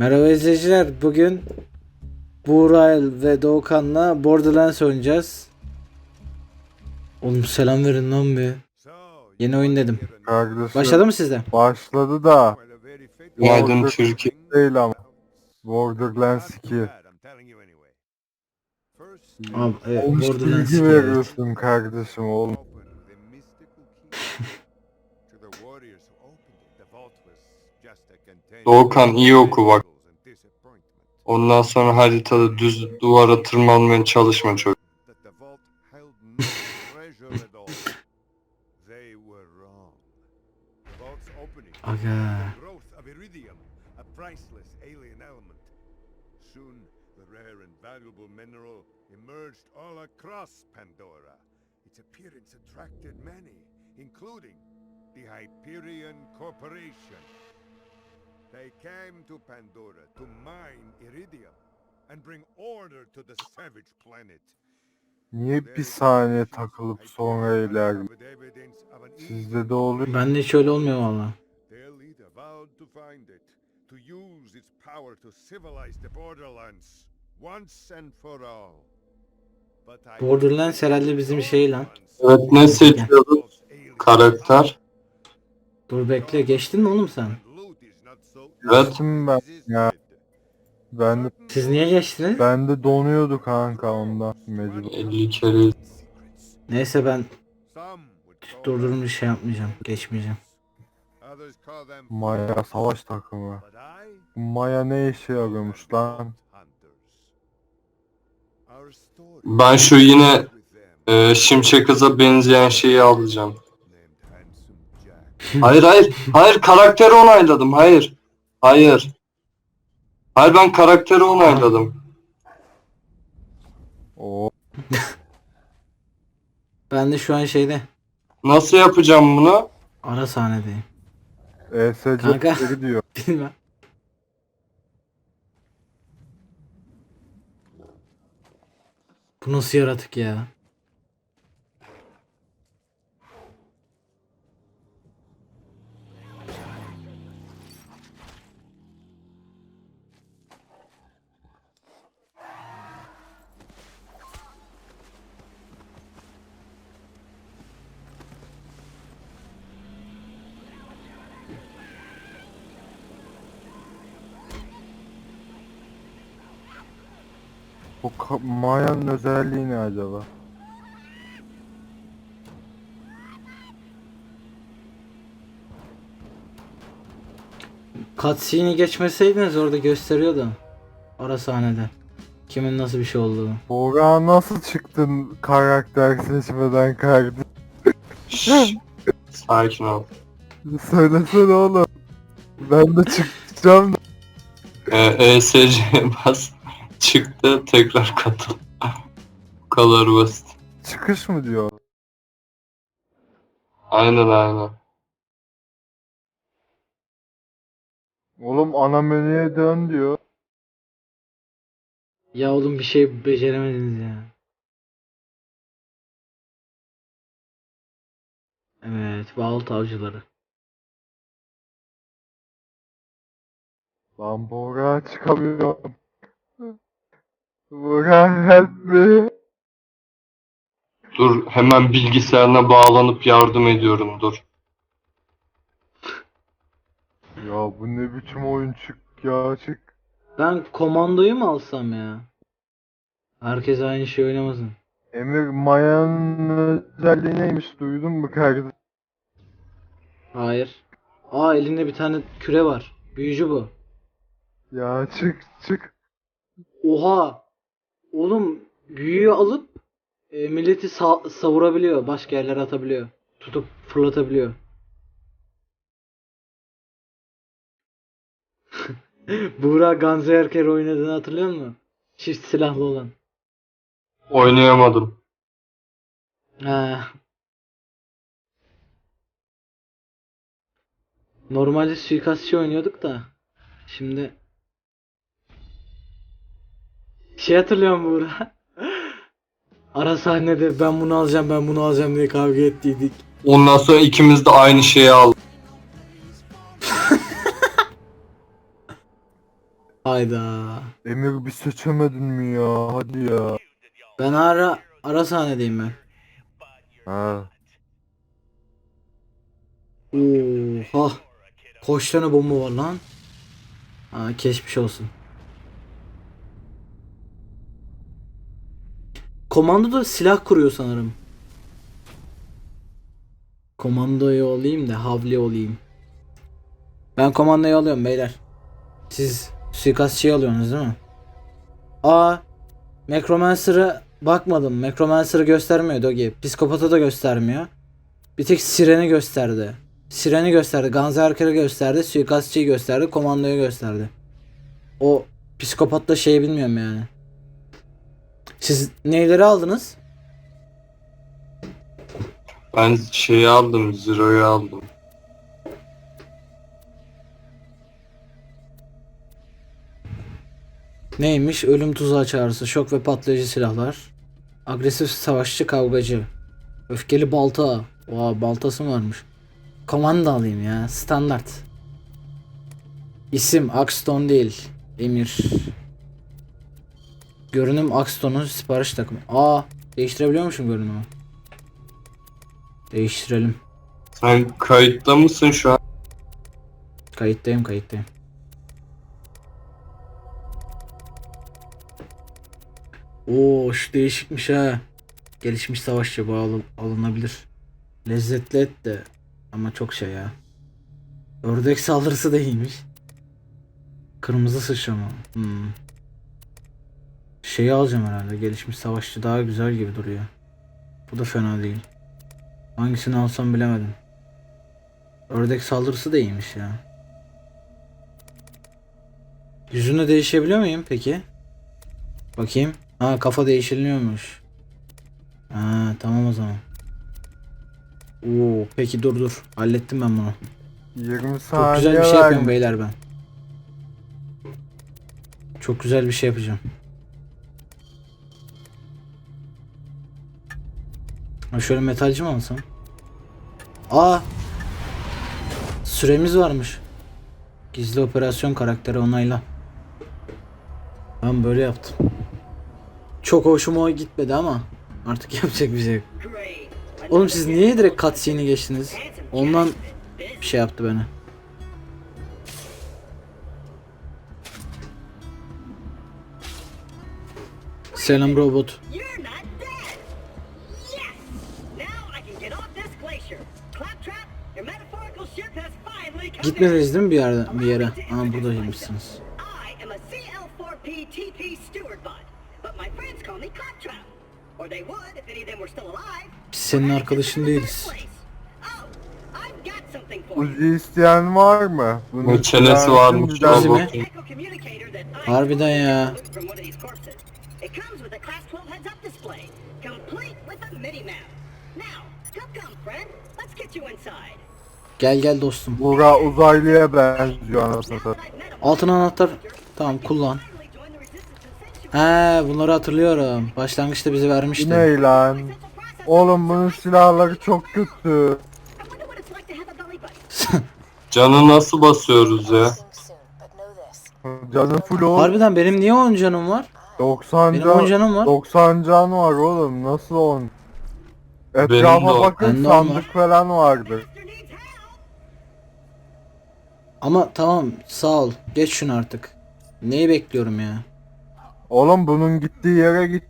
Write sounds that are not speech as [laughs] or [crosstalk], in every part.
Merhaba izleyiciler. Bugün Buğra ve Doğukan'la Borderlands oynayacağız. Oğlum selam verin lan bir. Yeni oyun dedim. Kardeşim Başladı mı sizde? başladı da Border- Türkiye. değil ama. Borderlands 2. Abi, evet, Olmuş Borderlands bilgi 2, evet. veriyorsun kardeşim oğlum. [laughs] [laughs] Doğukan iyi oku bak. Ondan sonra haritada düz duvara tırmanmaya çalışma çok. Aga. valuable mineral emerged all across Pandora. Its appearance attracted many, including the Hyperion Corporation. They came to Pandora to mine iridium and bring order to the savage planet. Niye bir saniye takılıp sonra iler? Sizde de oluyor. Bende hiç öyle olmuyor valla. Their leader vowed to find it, to use its power to civilize the borderlands once and for all. Borderlands herhalde bizim şey lan. Evet ne seçiyordun karakter? Dur bekle geçtin mi oğlum sen? Evet. Ben ya. Ben de, Siz niye geçtiniz? ben de donuyordu kanka ondan mecbur. 50 kere. Neyse ben durdurmuş şey yapmayacağım. Geçmeyeceğim. Maya savaş takımı. Maya ne işe yarıyormuş lan? Ben şu yine e, Şimşek Hız'a benzeyen şeyi alacağım. [laughs] Hayır hayır. Hayır karakteri onayladım. Hayır. Hayır. Hayır ben karakteri onayladım. Oo. [laughs] Ben de şu an şeyde. Nasıl yapacağım bunu? Ara sahnedeyim. ESC Kanka. gidiyor. [laughs] Bilmem. Bu nasıl yaratık ya? Bu Maya'nın özelliği ne acaba? Cutscene'i geçmeseydiniz orada gösteriyordu. Ara sahnede. Kimin nasıl bir şey olduğunu. Bora nasıl çıktın karakter seçmeden kardeşim? Şşş. Sakin ol. Söylesene oğlum. Ben de çıkacağım da. E, ESC'ye bas. Çıktı tekrar katıl. Bu kadar basit. Çıkış mı diyor? Aynen aynen. Oğlum ana menüye dön diyor. Ya oğlum bir şey beceremediniz ya. Evet, Vault avcıları. Lan Bora çıkamıyorum. Me. Dur hemen bilgisayarına bağlanıp yardım ediyorum dur. Ya bu ne biçim oyun çık ya çık. Ben komandoyu mu alsam ya? Herkes aynı şey oynamasın. Emir Maya'nın özelliği neymiş duydun mu kardeşim? Hayır. Aa elinde bir tane küre var. Büyücü bu. Ya çık çık. Oha! Oğlum büyüyü alıp e, milleti sa- savurabiliyor. Başka yerlere atabiliyor. Tutup fırlatabiliyor. [laughs] Buğra Ganzerker oynadığını hatırlıyor musun? Çift silahlı olan. Oynayamadım. Ha. Normalde suikastçı oynuyorduk da. Şimdi şey hatırlıyor musun Buğra? Ara sahnede ben bunu alacağım ben bunu alacağım diye kavga ettiydik. Ondan sonra ikimiz de aynı şeyi aldık. [laughs] Hayda. Emir bir seçemedin mi ya? Hadi ya. Ben ara ara sahnedeyim ben. Ha. Oha. Kaç tane bomba var lan? Ha geçmiş olsun. Komando da silah kuruyor sanırım. Komandoyu olayım da havli olayım. Ben komandoyu alıyorum beyler. Siz suikastçıyı alıyorsunuz değil mi? Aa Necromancer'a bakmadım. Necromancer'ı göstermiyor Dogi. Psikopatı da göstermiyor. Bir tek Siren'i gösterdi. Siren'i gösterdi. Ganzerker'i gösterdi. Suikastçıyı gösterdi. Komandoyu gösterdi. O psikopatla şeyi bilmiyorum yani. Siz neyleri aldınız? Ben şeyi aldım, Zero'yu aldım. Neymiş? Ölüm tuzağı çağrısı, şok ve patlayıcı silahlar. Agresif savaşçı kavgacı. Öfkeli balta. Oha baltası mı varmış? Komanda alayım ya. Standart. İsim Axton değil. Emir. Görünüm Axton'un sipariş takımı. Aa, değiştirebiliyormuşum görünümü. Değiştirelim. Sen kayıtta mısın şu an? Kayıttayım kayıttayım. Oo şu değişikmiş ha. Gelişmiş savaşçı bu alın- alınabilir. Lezzetli et de ama çok şey ya. Ördek saldırısı da iyiymiş. Kırmızı sıçrama. Hmm. Şeyi alacağım herhalde. Gelişmiş savaşçı daha güzel gibi duruyor. Bu da fena değil. Hangisini alsam bilemedim. Ördek saldırısı da iyiymiş ya. Yüzünü değişebiliyor muyum peki? Bakayım. Ha kafa değişiliyormuş. Ha tamam o zaman. Oo peki dur dur. Hallettim ben bunu. 20 Çok saniye güzel bir şey yapıyorum beyler ben. Çok güzel bir şey yapacağım. Ha şöyle metalci mi alsam? Aa! Süremiz varmış. Gizli operasyon karakteri onayla. Ben böyle yaptım. Çok hoşuma gitmedi ama artık [laughs] yapacak bir şey yok. Oğlum siz niye direkt cutscene'i geçtiniz? Ondan bir şey yaptı beni. Selam robot. Gitmediniz değil mi bir yere? Bir yere? Aa introduce buradaymışsınız. myself. I am a CL4P TP steward bot, but my friends call me Claptrap. Or they would if any of them were still alive. Biz senin arkadaşın değiliz. Oh. Uzi isteyen var mı? Bunun Ne çenesi varmış şimdiden- Uzi mi? robotun. Echo communicator that I Harbiden ya. Gel gel dostum. Bura uzaylıya benziyor anasını satayım. Altın anahtar. Tamam kullan. He bunları hatırlıyorum. Başlangıçta bizi vermişti. Ne lan? Oğlum bunun silahları çok kötü. [laughs] Canı nasıl basıyoruz ya? Canı full oğlum. Harbiden benim niye 10 canım var? 90 Benim can, 10 canım var. 90 can var oğlum. Nasıl 10? Benim de Etrafa bakın Bende on var. sandık falan vardır. Ama tamam sağ ol. Geç şunu artık. Neyi bekliyorum ya? Oğlum bunun gittiği yere git.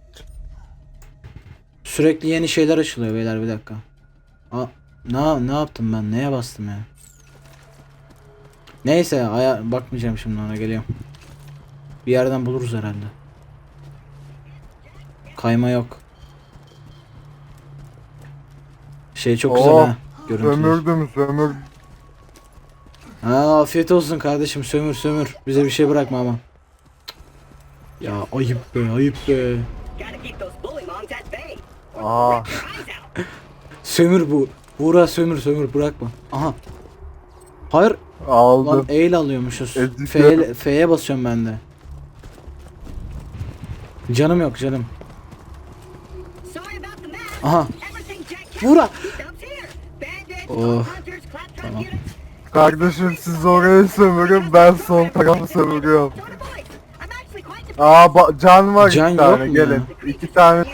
Sürekli yeni şeyler açılıyor beyler bir dakika. Aa, ne, ne yaptım ben? Neye bastım ya? Neyse aya bakmayacağım şimdi ona geliyorum. Bir yerden buluruz herhalde. Kayma yok. Şey çok güzel ha. Görüntüler. Sömürdüm sömür. Ha afiyet olsun kardeşim sömür sömür. Bize bir şey bırakma ama. Ya ayıp be ayıp be. Aa. Sömür bu. Buğra sömür sömür bırakma. Aha. Hayır Lan aldım. E ile alıyormuşuz. F'ye basıyorum ben de. Canım yok canım. Aha. Buğra. Oh. Tamam. Kardeşim siz orayı sömürün ben sol tarafı sömürüyorum. Aa ba- can var Can iki yok tane mu gelin. İki tane.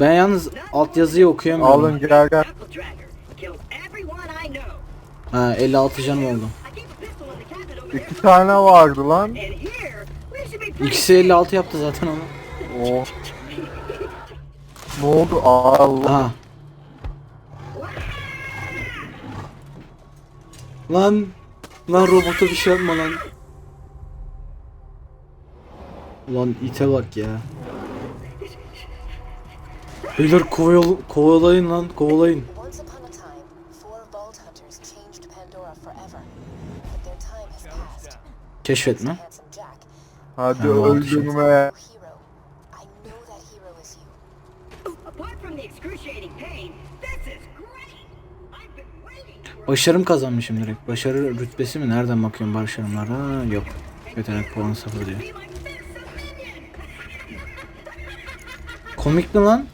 Ben yalnız altyazıyı okuyamıyorum. alın gel gel. Ha 56 canım oldu. İki tane vardı lan. İkisi 56 yaptı zaten onu. Oo. Ne oldu? Allah. Aha. Lan lan robota bir şey yapma lan. Ulan ite bak ya. Beyler koval kovalayın lan kovalayın. Once upon a Başarım kazanmışım direkt. Başarı rütbesi mi? Nereden bakıyorum başarımlara? Yok. Yetenek puanı sıfır diyor. Komik mi lan?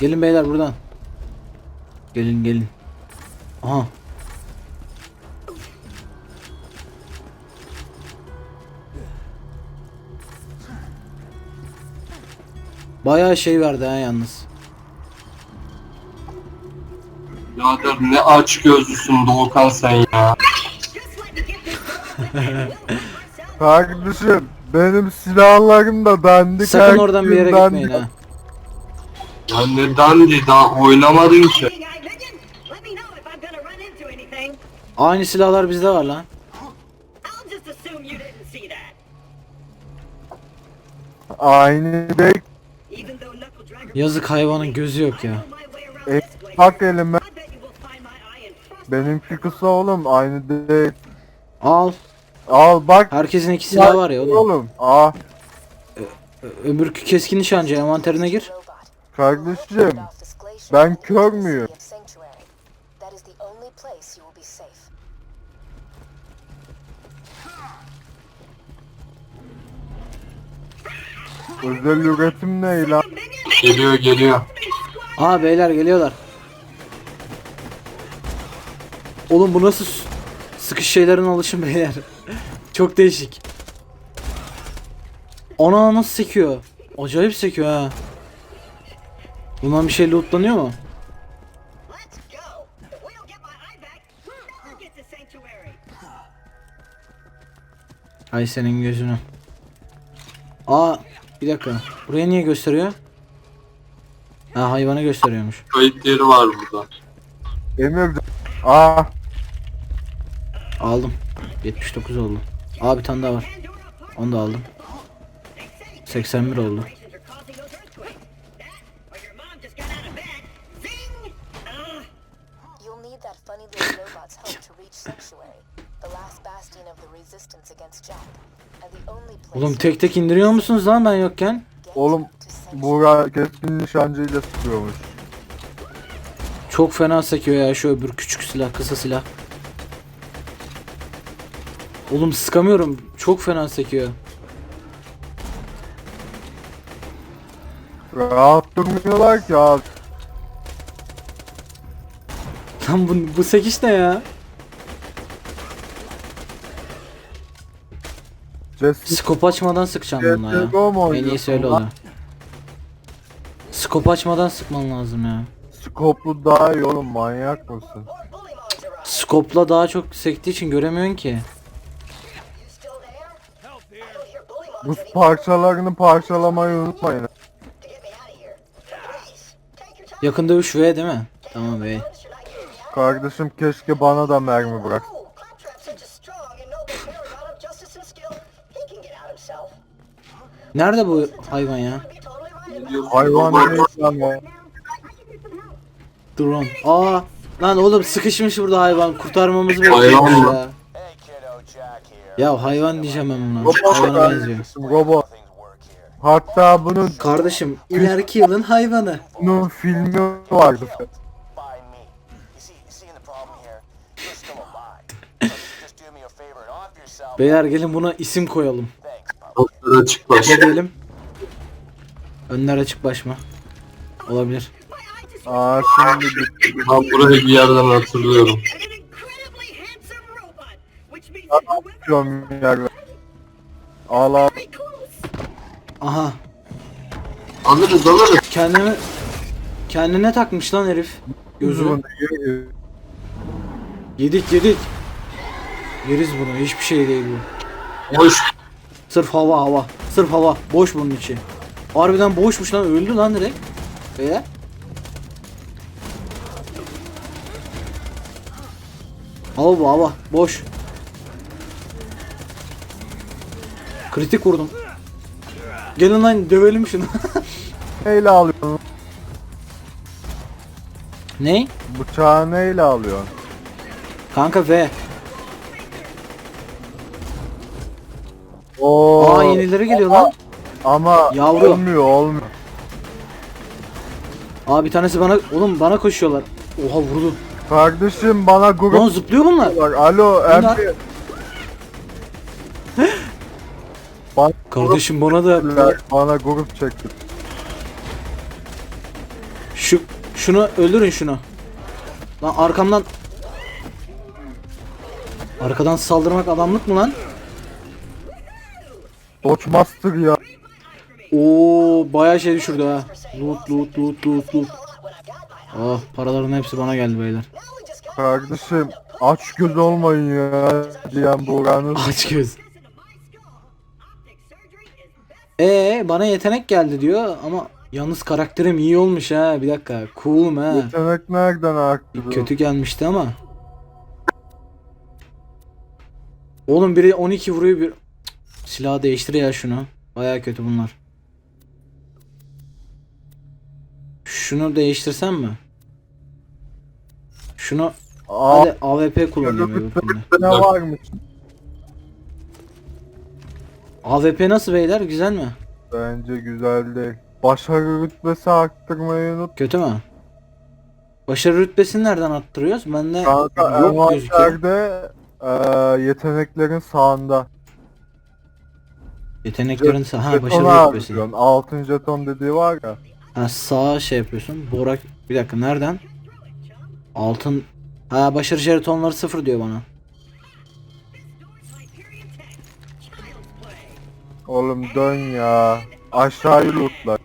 Gelin beyler buradan. Gelin gelin. Aha. Bayağı şey verdi ha yalnız. Birader ne aç gözlüsün Doğukan sen ya. [laughs] Kardeşim benim silahlarım da dandik. Sakın oradan bir yere herkesin gitmeyin dandik. ha. Ya ne dandi daha oynamadın ki. Aynı silahlar bizde var lan. Aynı Dragger Yazık hayvanın gözü yok ya. E, bak elime. Benimki kısa oğlum aynı değil. Al. Al bak. Herkesin iki silahı var ya oğlum. Oğlum. Aa Öbürkü keskin nişancı envanterine gir. Kardeşim. Ben kör müyüm? Özel üretim ne lan? Geliyor geliyor. Aa beyler geliyorlar. Oğlum bu nasıl sıkış şeylerin alışım beyler. [laughs] Çok değişik. Ana nasıl sekiyor? Acayip sekiyor ha. Bundan bir şey lootlanıyor mu? Ay senin gözünü. Aa bir dakika. Buraya niye gösteriyor? Ha hayvanı gösteriyormuş. Kayıt yeri var burada. Emir. Aa Aldım. 79 oldu. Aa bir tane daha var. Onu da aldım. They say 81 oldu. Oğlum tek tek indiriyor musunuz lan ben yokken? oğlum. Buğra keskin nişancıyla sıkıyormuş. Çok fena sekiyor ya şu öbür küçük silah, kısa silah. Oğlum sıkamıyorum. Çok fena sekiyor. Rahat durmuyorlar ki abi. Lan bu, bu sekiş ne ya? Skop açmadan sıkacağım bununla ya. CSGO mu En oynuyorsun iyisi öyle oluyor. Skop açmadan sıkman lazım ya. skoplu daha iyi oğlum manyak mısın? Skopla daha çok sektiği için göremiyorsun ki. Please, take your time. Yakın dövüş V değil mi? Tamam V. Kardeşim keşke bana da mermi bırak. Nerede bu hayvan ya? Hayvan değil lan help. Drone. Aa lan oğlum sıkışmış burada hayvan. Kurtarmamızı Hayvan bekliyormuş mı? Ya hayvan diyeceğim ben buna. Robot Hayvana benziyor. robot. Hatta bunun Kardeşim ileriki yılın hayvanı. bunun filmi vardı. By me. You see, you see the problem here? You're still alive. So just do me a favor and off yourself. Beyler gelin buna isim koyalım. Thanks, pal. Kapıları açık baş. Ne diyelim? Önler açık baş mı? Olabilir. Aa şimdi bitti. Ben burayı bir yerden hatırlıyorum. an incredibly handsome robot, which means that whoever Diyorum yer ver. Al al. Aha. Alırız alırız. Kendine kendine takmış lan herif. Gözü. Yedik yedik. Yeriz bunu. Hiçbir şey değil bu. Hoş. Sırf hava hava. Sırf hava. Boş bunun içi. Harbiden boşmuş lan. Öldü lan direkt. Beyler. Hava bu hava. Boş. Kritik vurdum. Gelin lan dövelim şunu. [laughs] Neyle alıyorsun? ne? Bıçağı neyle alıyorsun? Kanka V. Oo. Aa yenileri geliyor lan. Ama Yavru. olmuyor olmuyor. Aa bir tanesi bana oğlum bana koşuyorlar. Oha vurdu. Kardeşim bana Lan grup zıplıyor bunlar. Alo Bunlar-. Kardeşim bana da Bana, grup çekti. şu şunu öldürün şunu. Lan arkamdan Arkadan saldırmak adamlık mı lan? Dodge Master ya. Oo bayağı şey düşürdü ha. Loot loot loot loot loot. Oh paraların hepsi bana geldi beyler. Kardeşim aç göz olmayın ya diyen Buğra'nın. Aç göz. Ee bana yetenek geldi diyor ama yalnız karakterim iyi olmuş ha. Bir dakika. Cool'um ha. Yetenek nereden? Bir kötü gelmişti ama. Oğlum biri 12 vuruyor bir silahı değiştir ya şunu. Baya kötü bunlar. Şunu değiştirsem mi? Şunu Aa, hadi AWP öbürkünde. ne varmış? AWP nasıl beyler? Güzel mi? Bence güzel değil. Başarı rütbesi arttırmayı unut. Kötü mü? Başarı rütbesini nereden arttırıyoruz? Bende Kanka yok gözüküyor. envanterde eee yeteneklerin sağında. Yeteneklerin sağ. Ha başarı rütbesi. harcıyorsun. Altın jeton dediği var ya. Ha sağa şey yapıyorsun. Borak bir dakika nereden? Altın Ha başarı jetonları sıfır diyor bana. Oğlum dön ya. Aşağıyı lootla.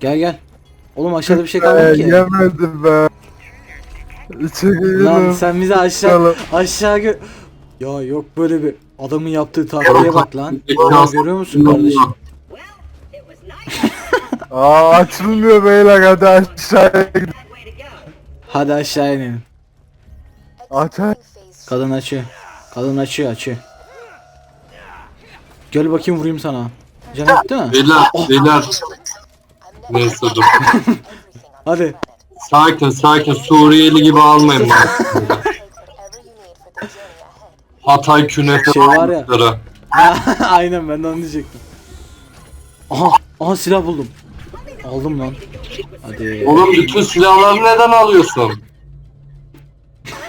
Gel gel. Oğlum aşağıda bir şey Ee, kalmadı ki. yemedi be. İçeri Lan sen bizi aşağı aşağı gö Ya yok böyle bir adamın yaptığı taktiğe bak lan. Aa, görüyor musun kardeşim? Aa açılmıyor beyler hadi aşağıya go. Hadi aşağı inin. Aç Kadın açıyor. Kadın açıyor açıyor. Gel bakayım vurayım sana. Can etti mi? Beyler beyler. I'm never Neyse dur. [laughs] Hadi. Sakin sakin Suriyeli gibi almayın ahead. Hatay künefe Şey var ya. [laughs] Aynen ben de onu diyecektim. Aha, aha silah buldum. Aldım lan. Hadi. Oğlum bütün silahları neden alıyorsun? [laughs]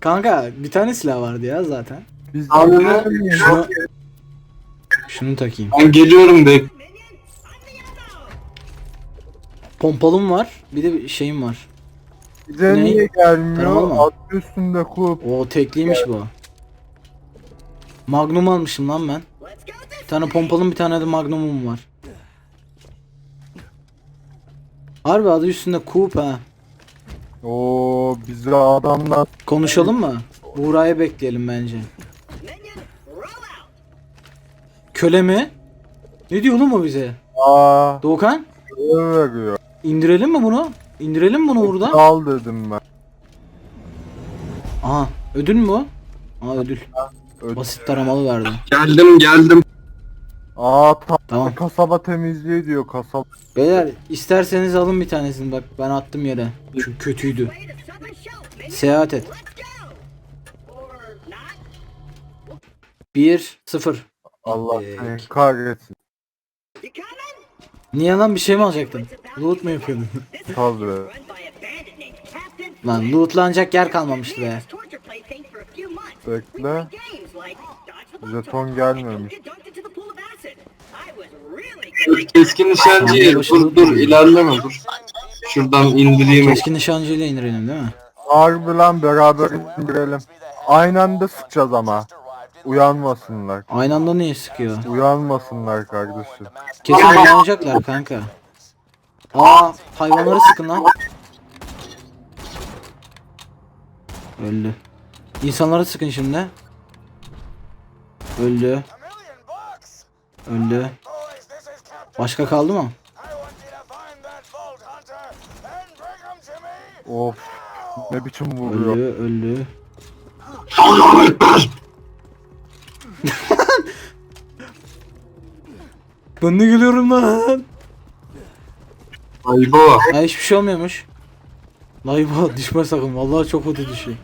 Kanka bir tane silah vardı ya zaten. Biz Abi, mi? Şunu takayım. Ben geliyorum be. Pompalım var. Bir de bir şeyim var. Bize Ne? niye Tamam gelmiyor? mı? Adı üstünde kup. O tekliymiş bu. Magnum almışım lan ben. Bir tane pompalım bir tane de magnumum var. Harbi adı üstünde Coop ha. Oo bize adamlar Konuşalım mı? Buğra'yı bekleyelim bence. Köle mi? Ne diyor oğlum o bize? aa Doğukan? görev veriyor. İndirelim mi bunu? İndirelim mi bunu burada? Al dedim ben. Aha ödül mü bu? Aa ödül. Ödül. Basit taramalı verdi. Geldim geldim. Aa ta- Tamam. kasaba temizliği diyor kasaba. Beyler isterseniz alın bir tanesini bak ben attım yere. Çünkü kötüydü. Seyahat et. Let's go. Or not. 1 0. Allah Ee, seni kahretsin. You coming? Niye lan bir şey mi alacaktın? Loot mu yapıyordun? [laughs] Tabii. Captain. lan lootlanacak yer kalmamıştı be. Bekle. Jeton gelmemiş. Dur, Keskin nişancı yer. Dur dur ilerleme dur. Şuradan indireyim. Keskin nişancıyla indirelim değil mi? Harbi lan beraber indirelim. Aynı anda sıkacağız ama. Uyanmasınlar. Aynı anda niye sıkıyor? Uyanmasınlar kardeşim. Kesin uyanacaklar kanka. Aa hayvanları sıkın lan. Öldü. İnsanları sıkın şimdi. Öldü. Öldü. Başka kaldı mı? Of. Ne biçim vuruyor. Öldü, öldü. Ben de geliyorum lan. Aybo. Ha hiçbir şey olmuyormuş. Layba düşme sakın. Vallahi çok kötü düşüyor.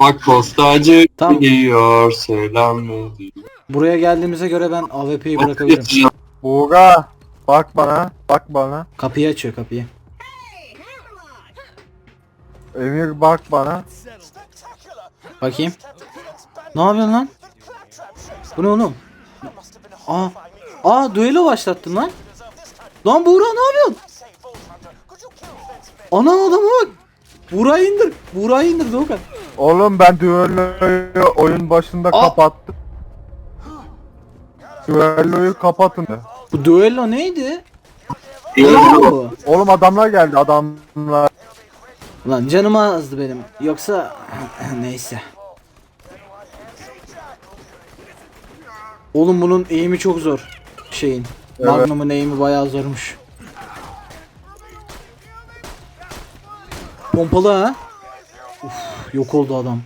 Bak postacı Tamam. geliyor selam. Buraya geldiğimize göre ben AWP'yi bırakabilirim. Buğra. Bak bana. Bak bana. Kapıyı açıyor kapıyı. Emir bak bana. Bakayım. Ne yapıyorsun lan? Bu ne oğlum? Aa, aa düello başlattın lan. Lan Buğra ne yapıyorsun? Ana adama bak. Buğra'yı indir. Buğra'yı indir Doğukan. Oğlum ben düelloyu oyun başında Aa! kapattım. Düelloyu kapatın. Bu düello neydi? Bu? Oğlum adamlar geldi adamlar. Lan canım azdı benim. Yoksa [clears throat] neyse. Oğlum bunun eğimi çok zor. Şeyin. Evet. Magnum'un eğimi bayağı zormuş. Pompalı ha? Uf, yok oldu adam.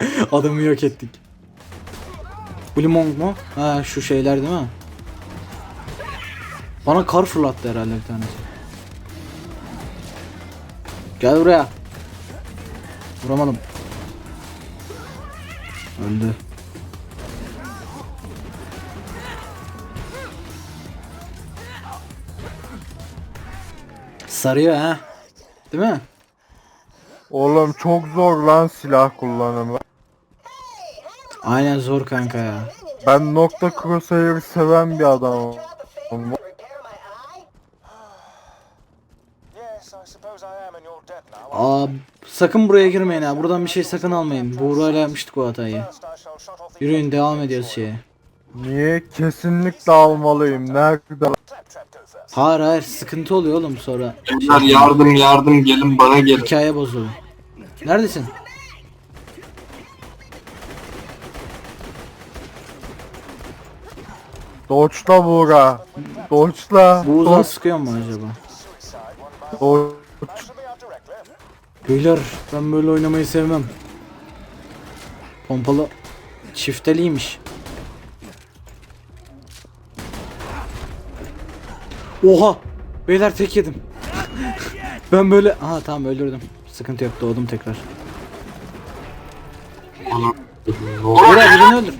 [laughs] Adamı yok ettik. Bu limon mu? Ha şu şeyler değil mi? Bana kar fırlattı herhalde bir tanesi. Gel buraya. Vuramadım. Öldü. Sarıyor ha. Değil mi? Oğlum çok zor lan silah kullanımı. Aynen zor kanka ya. Ben nokta crosshair seven bir adamım. Aa, sakın buraya girmeyin ha. Buradan bir şey sakın almayın. Buğra'yla yapmıştık o hatayı. Yürüyün devam ediyoruz şeye. Niye? Kesinlikle almalıyım. Nerede? Hayır hayır sıkıntı oluyor oğlum sonra. Beyler yardım yardım gelin bana gelin. Hikaye bozuldu. Neredesin? Doçla Buğra. Doçla. Bu uzak Doç. sıkıyor mu acaba? Directly. Beyler ben böyle oynamayı sevmem. Pompalı çifteliymiş. Oha! Beyler tek yedim. [laughs] ben böyle... Aha tamam öldürdüm. Sıkıntı yok doğdum tekrar. Buğra birini öldür.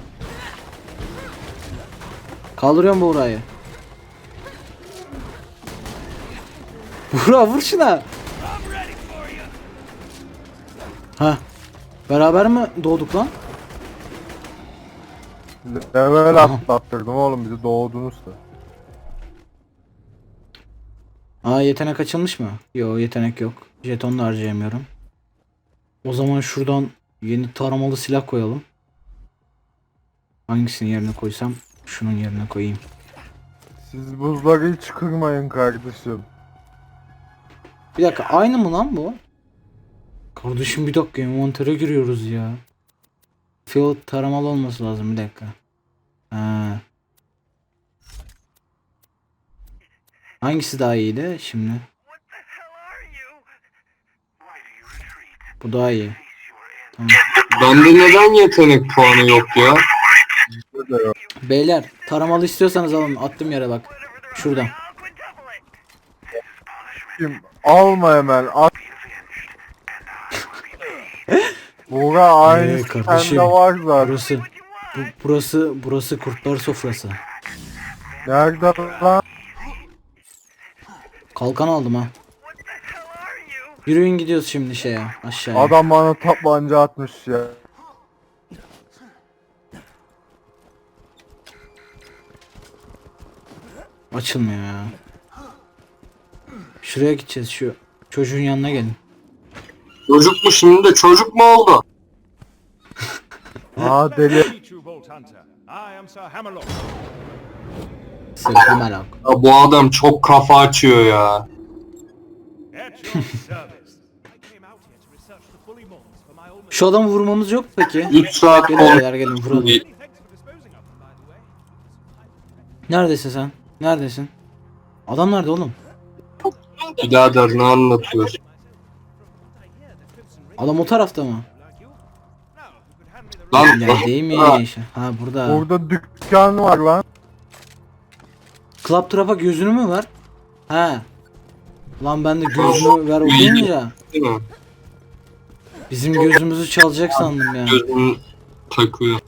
Kaldırıyorum Buğra'yı. Buğra vur şuna. Ha. Beraber mi doğduk lan? Level atlattırdım oğlum bizi doğdunuz da. Aa yetenek açılmış mı? Yok yetenek yok. Jeton da harcayamıyorum. O zaman şuradan yeni taramalı silah koyalım. Hangisinin yerine koysam? Şunun yerine koyayım. Siz buzları hiç kırmayın kardeşim. Bir dakika aynı mı lan bu? Kardeşim bir dakika envantere giriyoruz ya. Field taramalı olması lazım bir dakika. Ha. Hangisi daha iyiydi şimdi? Bu daha iyi. Tamam. Bende neden yetenek puanı yok ya? Beyler taramalı istiyorsanız alın attım yere bak. Şuradan. Kim? Alma hemen. At. Buğra aynısı Ee, kardeşim, sende var zaten. Burası bu, burası burası kurtlar sofrası. Nerede lan? Kalkan aldım ha. Yürüyün gidiyoruz şimdi şeye aşağıya. Adam bana tabanca atmış ya. Açılmıyor ya. Şuraya gideceğiz şu çocuğun yanına gelin. Çocuk mu şimdi de çocuk mu oldu? [laughs] Aa deli. Ya bu adam çok kafa açıyor ya. [laughs] Şu adamı vurmamız yok peki? [laughs] 3 saat Gelin beyler gelin vuralım. Neredesin sen? Neredesin? Adam nerede oğlum? Birader ne anlatıyor? Adam o tarafta mı? Lan Neredeymiş? Ha burada. Burada dükkan var lan. Club Trap'a gözünü mü ver? He. Lan ben de gözünü ver okuyunca bizim gözümüzü çalacak sandım ya. Gözünü takıyor.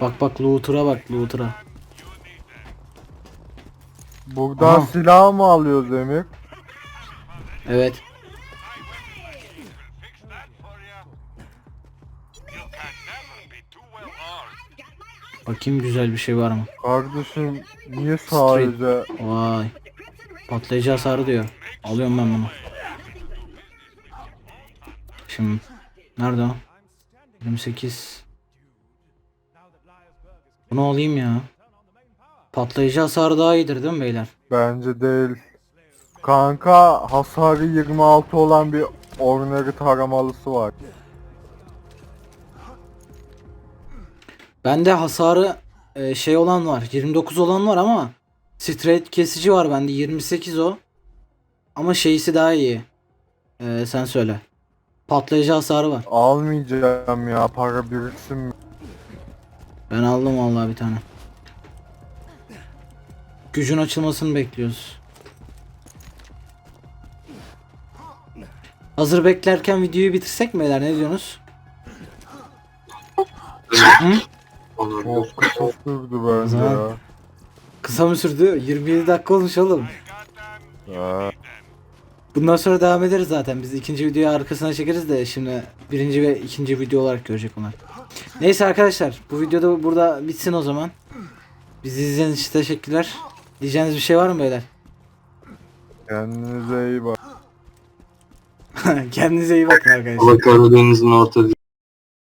Bak bak Looter'a bak Looter'a. Buradan Aha. silah mı alıyoruz Emir? Evet. Bakayım güzel bir şey var mı? Kardeşim niye sadece Vay. Patlayıcı hasarı diyor. Alıyorum ben bunu. Şimdi nerede o? 28. Bunu alayım ya. Patlayıcı hasarı daha iyidir değil mi beyler? bence değil. Kanka hasarı 26 olan bir ordinary taramalısı var. Bende hasarı e, şey olan var. 29 olan var ama straight kesici var bende 28 o. Ama şeysi daha iyi. E, sen söyle. Patlayıcı hasarı var. Almayacağım ya para biriksin. Ben aldım vallahi bir tane. Gücün açılmasını bekliyoruz. Hazır beklerken videoyu bitirsek mi beyler ne diyorsunuz? Olur. Çok kısa sürdü bence ya. Kısa mı sürdü? 27 dakika olmuş oğlum. Bundan sonra devam ederiz zaten. Biz ikinci videoyu arkasına çekeriz de şimdi birinci ve ikinci video olarak görecek onlar. Neyse arkadaşlar bu videoda burada bitsin o zaman. Bizi izlediğiniz için teşekkürler. Diyeceğiniz bir şey var mı beyler? Kendinize iyi bak. [laughs] Kendinize iyi bakın arkadaşlar. Allah Karadeniz'in orta